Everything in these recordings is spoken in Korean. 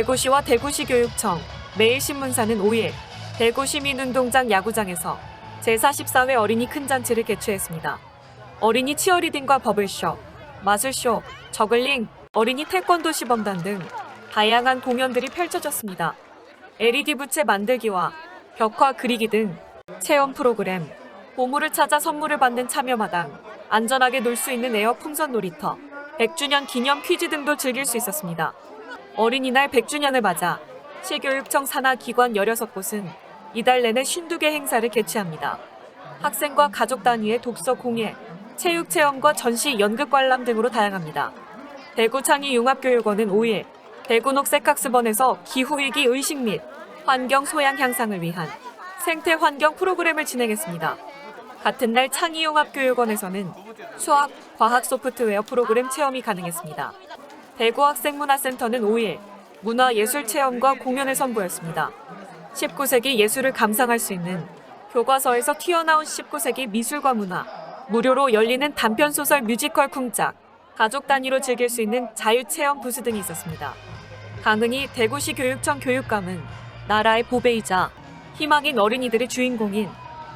대구시와 대구시 교육청, 매일신문사는 5일 대구시민운동장 야구장에서 제44회 어린이 큰 잔치를 개최했습니다. 어린이 치어리딩과 버블쇼, 마술쇼, 저글링, 어린이 태권도 시범단 등 다양한 공연들이 펼쳐졌습니다. LED 부채 만들기와 벽화 그리기 등 체험 프로그램, 보물을 찾아 선물을 받는 참여마당, 안전하게 놀 수 있는 에어 풍선 놀이터, 100주년 기념 퀴즈 등도 즐길 수 있었습니다. 어린이날 100주년을 맞아 시교육청 산하 기관 16곳은 이달 내내 52개 행사를 개최합니다. 학생과 가족 단위의 독서 공예, 체육 체험과 전시 연극 관람 등으로 다양합니다. 대구 창의 융합교육원은 5일 대구 녹색학습원에서 기후위기 의식 및 환경 소양 향상을 위한 생태 환경 프로그램을 진행했습니다. 같은 날 창의융합교육원에서는 수학, 과학 소프트웨어 프로그램 체험이 가능했습니다. 대구학생문화센터는 5일 문화예술 체험과 공연을 선보였습니다. 19세기 예술을 감상할 수 있는 교과서에서 튀어나온 19세기 미술과 문화, 무료로 열리는 단편소설 뮤지컬 쿵짝, 가족 단위로 즐길 수 있는 자유체험 부스 등이 있었습니다. 강은희 대구시 교육청 교육감은 나라의 보배이자 희망인 어린이들의 주인공인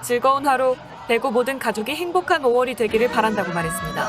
즐거운 하루, 대구 모든 가족이 행복한 5월이 되기를 바란다고 말했습니다.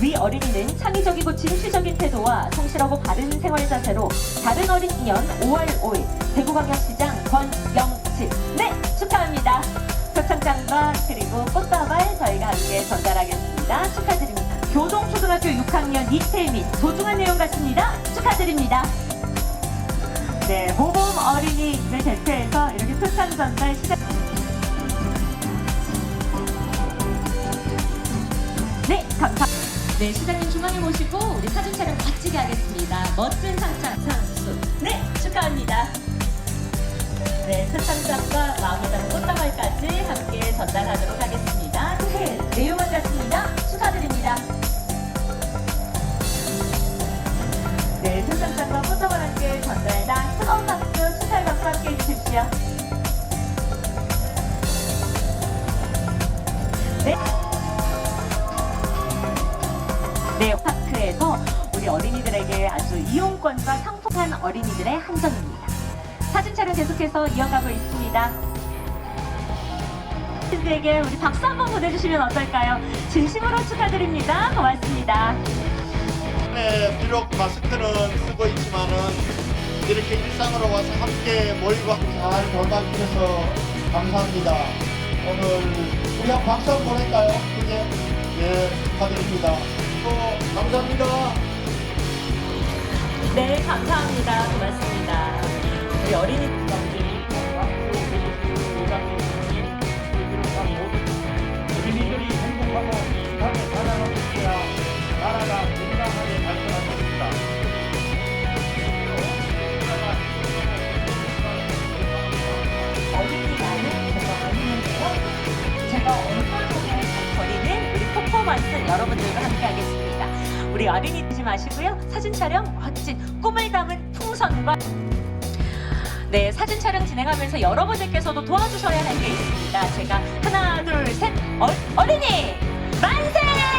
위 어린이는 창의적이고 진취적인 태도와 성실하고 바른 생활 자세로 다른 어린 이연 5월 5일 대구광역시장 권영식. 네, 축하합니다. 표창장과 그리고 꽃다발 저희가 함께 전달하겠습니다. 축하드립니다. 교동초등학교 6학년 이태민. 소중한 내용 같습니다. 축하드립니다. 네, 모범 어린이를 대표해서 이렇게 표창 전달 시작. 네, 시장님 중앙에 모시고 우리 사진 촬영 멋지게 하겠습니다. 멋진 상장 상수. 네, 축하합니다. 네, 마음에 담은 꽃다발까지 함께 전 어린이들에게 아주 이용권과 상품한 어린이들의 한정입니다. 사진 촬영 계속해서 이어가고 있습니다. 친구에게 우리 박수 한번 보내주시면 어떨까요? 진심으로 축하드립니다. 고맙습니다. 네, 비록 마스크는 쓰고 있지만은 이렇게 일상으로 와서 함께 모이고 잘 돌봐주셔서 감사합니다. 오늘 우리 한 박수 한번 보낼까요? 이제 네, 축하드립니다. 또 감사합니다. 네, 감사합니다. 고맙습니다. 우리 어린이 우리 어린이 되지 마시고요. 사진 촬영 멋진 꿈을 담은 풍선과 네, 사진 촬영 진행하면서 여러분들께서도 도와주셔야 할 게 있습니다. 제가 하나, 둘, 셋, 어, 어린이 만세!